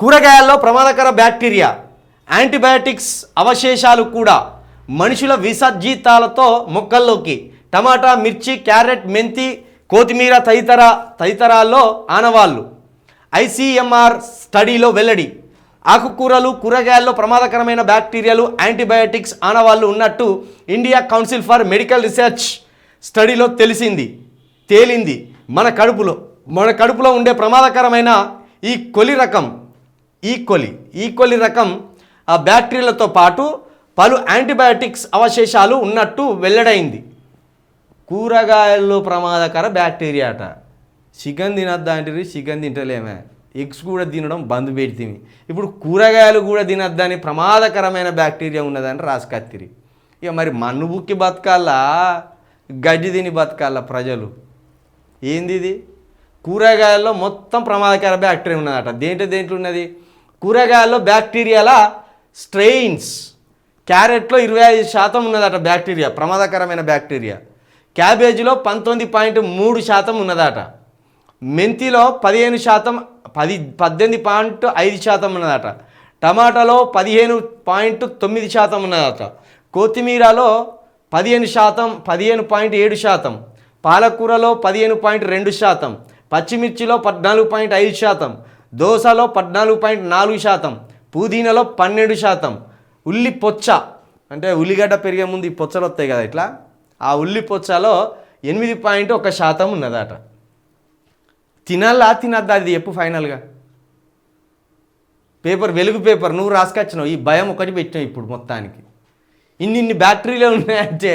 కూరగాయల్లో ప్రమాదకర bacteria antibiotics అవశేషాలు కూడా మనుషుల విసర్జితాలతో మొక్కల్లోకి టమాటా మిర్చి క్యారెట్ మెంతి కొత్తిమీర తదితర తదితరాల్లో ఆనవాళ్ళు ఐసీఎంఆర్ స్టడీలో వెల్లడి ఆకుకూరలు కూరగాయల్లో ప్రమాదకరమైన బ్యాక్టీరియాలు యాంటీబయాటిక్స్ ఆనవాళ్ళు ఉన్నట్టు India council for medical research స్టడీలో తెలిసింది తేలింది. మన కడుపులో మన కడుపులో ఉండే ప్రమాదకరమైన ఈ కొలి రకం ఈక్వలి. ఈక్వలి రకం ఆ బ్యాక్టీరియాలతో పాటు పలు యాంటీబయాటిక్స్ అవశేషాలు ఉన్నట్టు వెల్లడైంది. కూరగాయల్లో ప్రమాదకర బ్యాక్టీరియా అట. చికెన్ తినద్దా చికెన్ తింటలేమే. ఎగ్స్ కూడా తినడం బంద్ పెడితే ఇప్పుడు కూరగాయలు కూడా తినద్దని ప్రమాదకరమైన బ్యాక్టీరియా ఉన్నదని రాసుకత్తిరి. ఇక మరి మన్ను బుక్కి బతకాలా? గడ్డి తిని బతకాలా ప్రజలు? ఏంది ఇది? కూరగాయల్లో మొత్తం ప్రమాదకర బ్యాక్టీరియా ఉన్నదట. దేంట్లో దేంట్లో ఉన్నది? కూరగాయల్లో బ్యాక్టీరియాల స్ట్రెయిన్స్. క్యారెట్లో ఇరవై ఐదు శాతం ఉన్నదట బ్యాక్టీరియా ప్రమాదకరమైన బ్యాక్టీరియా. క్యాబేజీలో పంతొమ్మిది పాయింట్ మూడు శాతం ఉన్నదట. మెంతిలో పదిహేను శాతం పది పద్దెనిమిది పాయింట్ ఐదు శాతం ఉన్నదట. టమాటాలో పదిహేను పాయింట్ తొమ్మిది శాతం ఉన్నదట. కొత్తిమీరలో పదిహేను శాతం పదిహేను పాయింట్ ఏడు శాతం. పాలకూరలో పదిహేను పాయింట్ రెండు శాతం. పచ్చిమిర్చిలో పద్నాలుగు పాయింట్ ఐదు శాతం. దోసలో పద్నాలుగు పాయింట్ నాలుగు శాతం పుదీనాలో పన్నెండు శాతం ఉల్లి పొచ్చ. అంటే ఉల్లిగడ్డ పెరిగే ముందు ఈ పొచ్చలు వస్తాయి కదా ఇట్లా? ఆ ఉల్లి పొచ్చలో ఎనిమిది పాయింట్ ఒక శాతం ఉన్నదట. తినాలా తినద్దా అది చెప్పు ఫైనల్గా. పేపర్ వెలుగు పేపర్ నువ్వు రాసుకొచ్చినావు. ఈ భయం ఒకటి పెట్టినావు ఇప్పుడు మొత్తానికి. ఇన్ని ఇన్ని బ్యాక్టీరియాలు ఉన్నాయంటే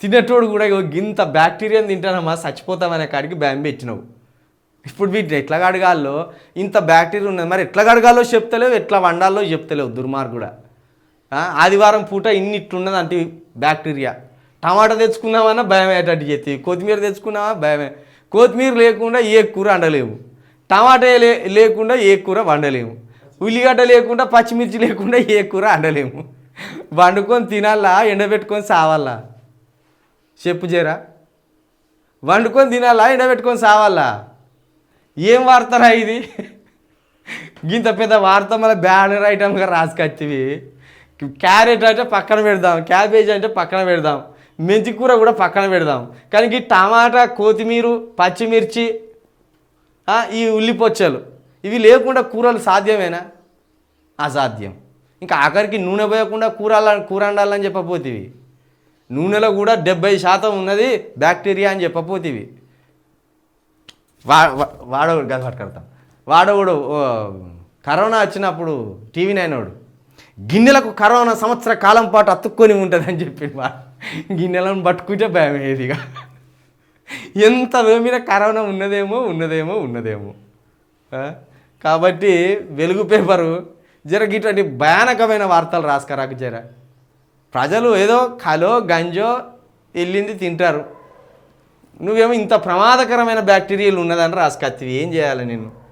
తినేటోడు కూడా గింత బ్యాక్టీరియాని తింటానమ్మా చచ్చిపోతామనే కాడికి భయం పెట్టినావు. ఇప్పుడు వీటిని ఎట్లా కడగాలో? ఇంత బ్యాక్టీరియా ఉన్నది. మరి ఎట్లా కడగాలో చెప్తలేవు ఎట్లా వండాలో చెప్తలేవు దుర్మార్గుడ ఆదివారం పూట ఇన్ని ఇట్లున్నది అంటే బ్యాక్టీరియా. టమాటా తెచ్చుకున్నామన్నా భయం అయ్యేటట్టు చేస్తాయి కొత్తిమీర తెచ్చుకున్నామా భయమే. కొత్తిమీర లేకుండా ఏ కూర వండలేము టమాటా లే లేకుండా ఏ కూర వండలేము ఉల్లిగడ్డ లేకుండా పచ్చిమిర్చి లేకుండా ఏ కూర వండలేము వండుకొని తినాలా ఎండబెట్టుకొని సావాలా? చెప్పు చేరా వండుకొని తినాలా ఎండబెట్టుకొని సావాలా? ఏం వార్తరా ఇది? ఇంత పెద్ద వార్త మళ్ళీ బ్యానర్ ఐటమ్గా రాసుకొచ్చివి. క్యారెట్ అంటే పక్కన పెడదాం క్యాబేజ్ అంటే పక్కన పెడదాం మెంతి కూర కూడా పక్కన పెడదాం. కానీ ఈ టమాటా కొత్తిమీర పచ్చిమిర్చి ఈ ఉల్లిపొచ్చలు ఇవి లేకుండా కూరలు సాధ్యమేనా? అసాధ్యం. ఇంకా ఆఖరికి నూనె పోయకుండా కూర కూర వండాలని చెప్పపోతివి నూనెలో కూడా డెబ్బై శాతం ఉన్నది బ్యాక్టీరియా అని చెప్పపోతివి వా వా- వాడోడు గది పట్టుకెళ్తాం వాడోడు ఓ, కరోనా వచ్చినప్పుడు టీవీ నైనోడు గిన్నెలకు కరోనా సంవత్సర కాలం పాటు అతుక్కొని ఉంటుంది అని చెప్పి గిన్నెలను పట్టుకుంటే భయం ఏదిగా ఎంత మీద కరోనా ఉన్నదేమో ఉన్నదేమో ఉన్నదేమో. కాబట్టి వెలుగు పేపరు జర ఇటువంటి భయానకమైన వార్తలు రాసుకరాకు జర. ప్రజలు ఏదో కలో గంజో వెళ్ళింది తింటారు. నువ్వేమో ఇంత ప్రమాదకరమైన బ్యాక్టీరియాలు ఉన్నదని రాసుకత్తివి. ఏం చేయాలి నేను